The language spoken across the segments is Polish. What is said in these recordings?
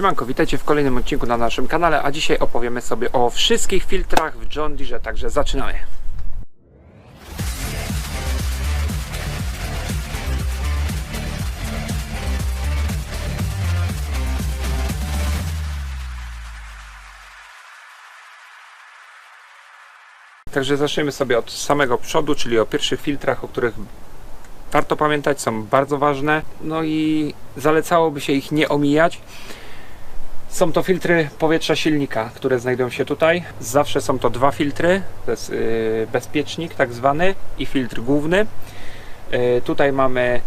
Siemanko, witajcie w kolejnym odcinku na naszym kanale, a dzisiaj opowiemy sobie o wszystkich filtrach w John Deere, także zaczynamy. Także zaczniemy sobie od samego przodu, czyli o pierwszych filtrach, o których warto pamiętać, są bardzo ważne. No i zalecałoby się ich nie omijać. Są to filtry powietrza silnika, które znajdują się tutaj. Zawsze są to dwa filtry. To jest yy, bezpiecznik tak zwany i filtr główny. Yy, tutaj mamy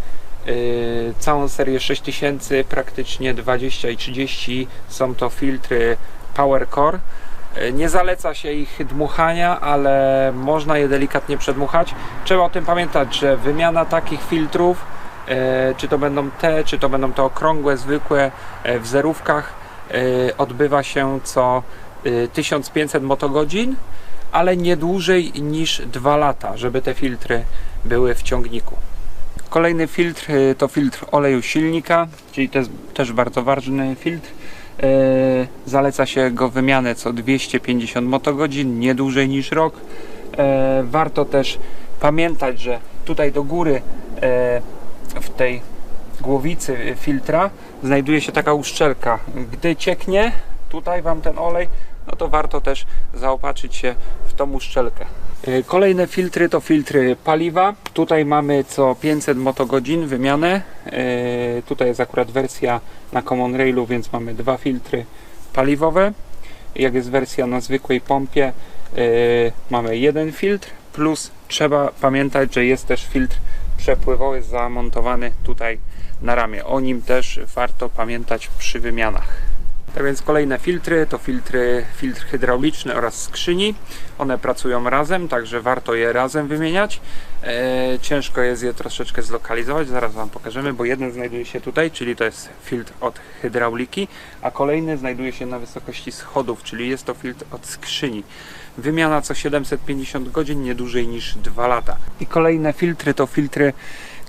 yy, całą serię 6000, praktycznie 20 i 30 są to filtry Power Core. Yy, Nie zaleca się ich dmuchania, ale można je delikatnie przedmuchać. Trzeba o tym pamiętać, że wymiana takich filtrów, czy to będą te, czy to będą te okrągłe, zwykłe w zerówkach, odbywa się co e, 1500 motogodzin, ale nie dłużej niż 2 lata, żeby te filtry były w ciągniku. Kolejny filtr e, to filtr oleju silnika, czyli to jest też bardzo ważny filtr. Zaleca się go wymianę co 250 motogodzin, nie dłużej niż rok. Warto też pamiętać, że tutaj do góry w tej głowicy filtra znajduje się taka uszczelka. Gdy cieknie tutaj Wam ten olej, no to warto też zaopatrzyć się w tą uszczelkę. E, Kolejne filtry to filtry paliwa. Tutaj mamy co 500 motogodzin wymianę. E, Tutaj jest akurat wersja na Common Railu, więc mamy dwa filtry paliwowe. Jak jest wersja na zwykłej pompie, e, mamy jeden filtr, plus trzeba pamiętać, że jest też filtr przepływowy zamontowany tutaj na ramię. O nim też warto pamiętać przy wymianach. Tak więc kolejne filtry to filtry, filtr hydrauliczny oraz skrzyni. One pracują razem, także warto je razem wymieniać. E, ciężko jest je troszeczkę zlokalizować, zaraz Wam pokażemy, bo jeden znajduje się tutaj, czyli to jest filtr od hydrauliki, a kolejny znajduje się na wysokości schodów, czyli jest to filtr od skrzyni. Wymiana co 750 godzin, nie dłużej niż 2 lata. I kolejne filtry to filtry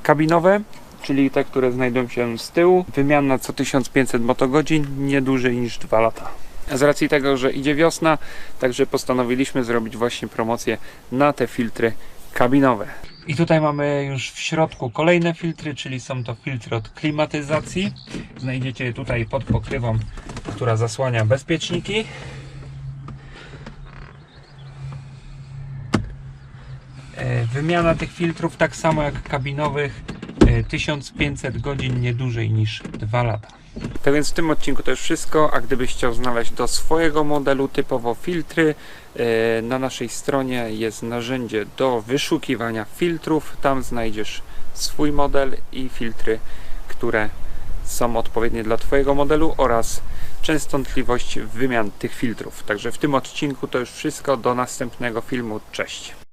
kabinowe, czyli te, które znajdują się z tyłu. Wymiana co 1500 motogodzin, nie dłużej niż 2 lata. Z racji tego, że idzie wiosna, także postanowiliśmy zrobić właśnie promocję na te filtry kabinowe. I tutaj mamy już w środku kolejne filtry, czyli są to filtry od klimatyzacji. Znajdziecie je tutaj pod pokrywą, która zasłania bezpieczniki. E, Wymiana tych filtrów, tak samo jak kabinowych, 1500 godzin, nie dłużej niż 2 lata. Tak więc w tym odcinku to już wszystko, a gdybyś chciał znaleźć do swojego modelu typowo filtry, e, na naszej stronie jest narzędzie do wyszukiwania filtrów. Tam znajdziesz swój model i filtry, które są odpowiednie dla Twojego modelu oraz częstotliwość wymian tych filtrów. Także w tym odcinku to już wszystko. Do następnego filmu. Cześć.